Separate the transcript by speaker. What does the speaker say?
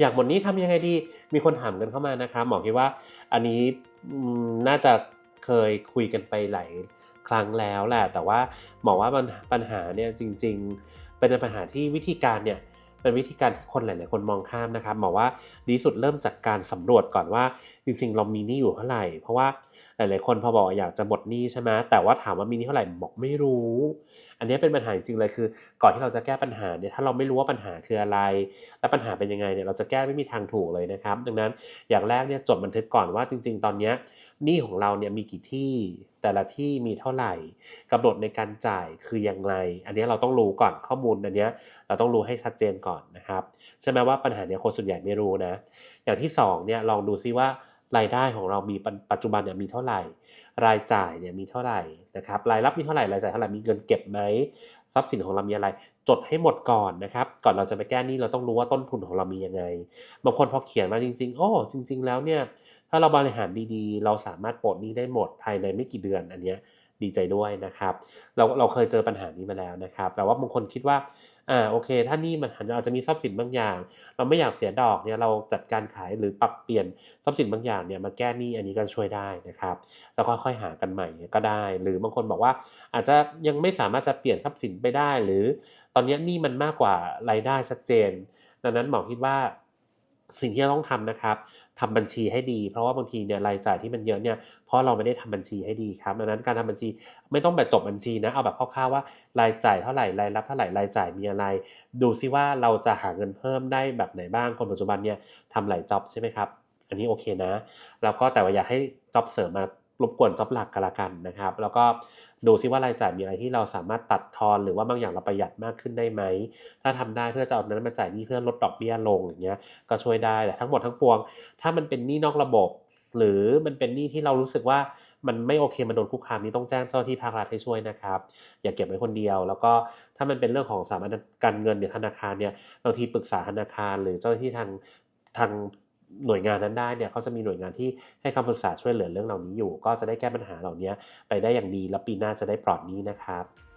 Speaker 1: อยากหมดนี้ทำยังไงดี มีคนถามกันเข้ามานะครับหมอคิดว่า อันนี้น่าจะเคยคุยกันไปหลายครั้งแล้วแหละ แต่ว่าหมอว่าปัญหาเนี่ยจริง ๆ เป็นปัญหาที่วิธีการเนี่ยเป็นวิธีการที่คนหลาย ๆ คนมองข้ามนะครับหมอว่าดีสุดเริ่มจากการสำรวจก่อนว่า จริง ๆ เรามีนี้อยู่เท่าไหร่ เพราะว่าหลาย ๆ คนพอบอกอยากจะหมดหนี้ใช่ไหมแต่ว่าถามว่ามีนี้เท่าไหร่บอกไม่รู้ อันนี้เป็นปัญหาจริงเลยคือ ก่อนที่เราจะแก้ปัญหาเนี่ยถ้าเราไม่รู้ว่าปัญหาคืออะไร และปัญหาเป็นยังไงเนี่ยเราจะแก้ไม่มีทางถูกเลยนะครับ ดังนั้นอย่างแรกเนี่ยจดบันทึกก่อนว่าจริง ๆ ตอนเนี้ยหนี้ของเราเนี่ยมีกี่ที่แต่ละที่มีเท่าไหร่กำหนดในการจ่ายคือยังไงอันนี้เราต้องรู้ก่อนข้อมูลอันนี้เราต้องรู้ให้ชัดเจนก่อนนะครับใช่ไหมว่าปัญหาเนี้ยคนส่วนใหญ่ไม่รู้นะ อย่างที่สองเนี่ยลองดูซิว่า รายได้ของเรามีปัจจจุบันเนี่ยมีเท่าไหร่ รายจ่ายเนี่ยมีเท่าไหร่นะครับรายรับมีเท่าไหร่รายจ่ายเท่าไหร่มีเงินเก็บไหมทรัพย์สินของเรามีอะไร จดให้หมดก่อนนะครับ ก่อนเราจะไปแก้หนี้เราต้องรู้ว่าต้นทุนของเรามียังไงบางคนพอเขียนมาจริง ๆ โอ้จริง ๆ แล้วเนี่ย ถ้าเราบริหารดีๆ เราสามารถปลดหนี้ได้หมดภายในไม่กี่เดือนอันเนี้ยดีใจด้วยนะครับ เราเราเคยเจอปัญหานี้มาแล้วนะครับ แต่ว่าบางคนคิดว่าอ่าโอเค ถ้านี่มันอาจจะมีทรัพย์สินบางอย่าง เราไม่อยากเสียดอกเนี่ยเราจัดการขายหรือปรับเปลี่ยนทรัพย์สินบางอย่างเนี่ยมาแก้หนี้อันนี้ก็ช่วยได้นะครับ แล้วก็ค่อยหากันใหม่ก็ได้ หรือบางคนบอกว่า อาจจะยังไม่สามารถจะเปลี่ยนทรัพย์สินไปได้ หรือตอนนี้หนี้มันมากกว่ารายได้ชัดเจน ดังนั้นหมอคิดว่า สิ่งที่เราต้องทำนะครับทำบัญชีให้ดี เพราะว่าบางทีเนี่ยรายจ่ายที่มันเยอะเนี่ยเพราะเราไม่ได้ทำบัญชีให้ดีครับดังนั้นการทำบัญชีไม่ต้องแบบจบบัญชีนะเอาแบบคร่าวๆว่ารายจ่ายเท่าไหร่รายรับเท่าไหร่รายจ่ายมีอะไร ดูซิว่าเราจะหาเงินเพิ่มได้แบบไหนบ้างคนปัจจุบันเนี่ยทำหลายจ็อบใช่ไหมครับอันนี้โอเคนะ แล้วก็แต่ว่าอย่าให้จ็อบเสริมมา รบกวนจ็อบหลักกันละกันนะครับ แล้วก็ดูซิว่ารายจ่ายมีอะไรที่เราสามารถตัดทอนหรือว่าบางอย่างเราประหยัดมากขึ้นได้ไหม ถ้าทำได้เพื่อจะเอานั้นมาจ่ายนี้เพื่อลดดอกเบี้ยลงอย่างเงี้ยก็ช่วยได้แต่ทั้งหมดทั้งปวง ถ้ามันเป็นหนี้นอกระบบ หรือมันเป็นหนี้ที่เรารู้สึกว่ามันไม่โอเคมันโดนคุกคามนี้ต้องแจ้งเจ้าหน้าที่ภาครัฐให้ช่วยนะครับ อย่าเก็บไว้คนเดียว แล้วก็ถ้ามันเป็นเรื่องของสถาบันการเงินหรือธนาคารเนี่ยบางทีปรึกษาธนาคาร หรือเจ้าหน้าที่ทางทาง หน่วยงานนั้นได้เนี่ยเขาจะมีหน่วยงานที่ให้คำปรึกษาช่วยเหลือเรื่องเหล่านี้อยู่ ก็จะได้แก้ปัญหาเหล่านี้ไปได้อย่างดีและปีหน้าจะได้ปลอดนี้นะครับ